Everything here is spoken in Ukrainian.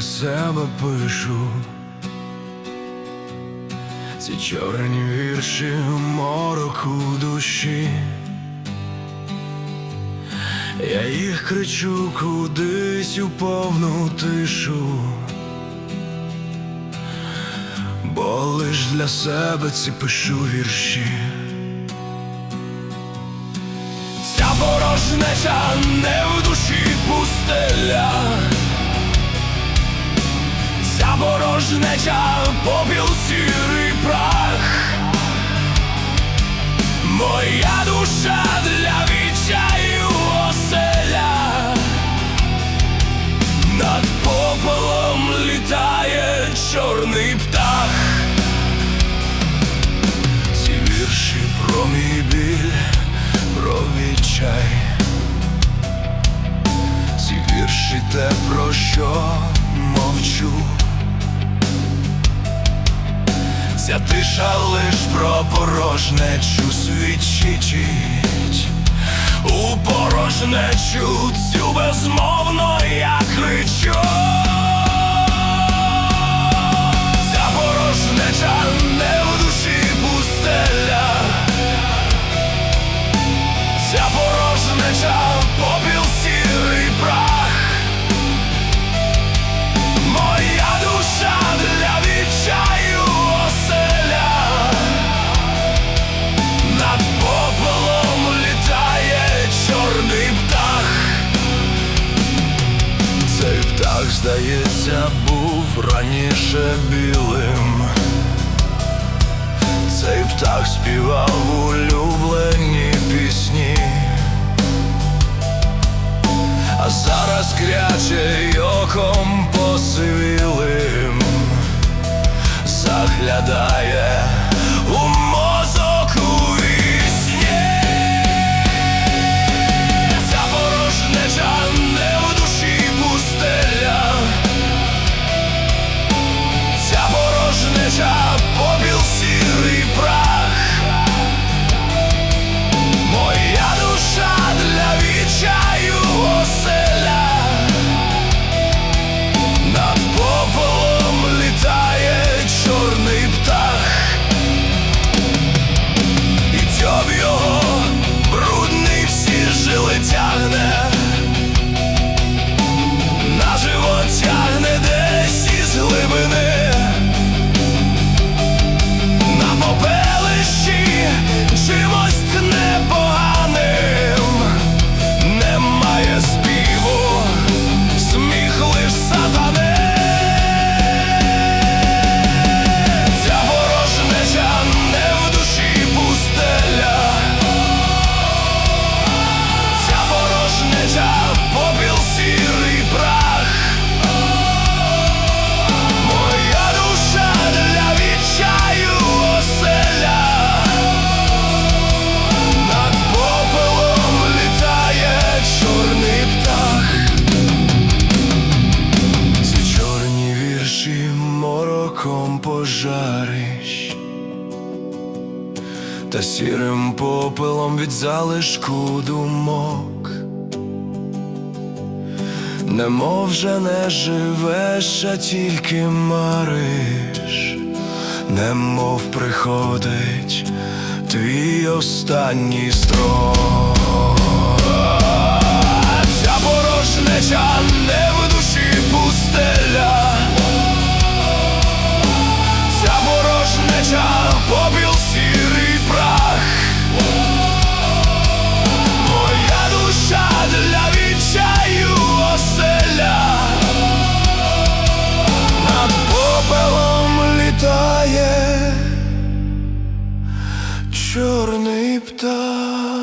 себе пишу. Ці чорні вірші мороку душі. Я їх кричу кудись у повну тишу. Бо лиш для себе ці пишу вірші. Ця порожнеча не пустеля. Ця порожнеча попіл сірий прах. Моя душа для відчаю оселя. Над попелом літає чорний птах. Те, про що мовчу. Ця тиша лиш про порожнечу свідчить. У порожнечу цю безмовно я кричу. Здається, був раніше білим. Цей птах співав улюблені пісні. А зараз кряче й посивілим заглядає мороком пожариш. Та сірим попелом від залишку думок. Немов вже не живеш, а тільки мариш, немов приходить твій останній строк. Ця порожнеча не в душі пустеля. Чорний птах.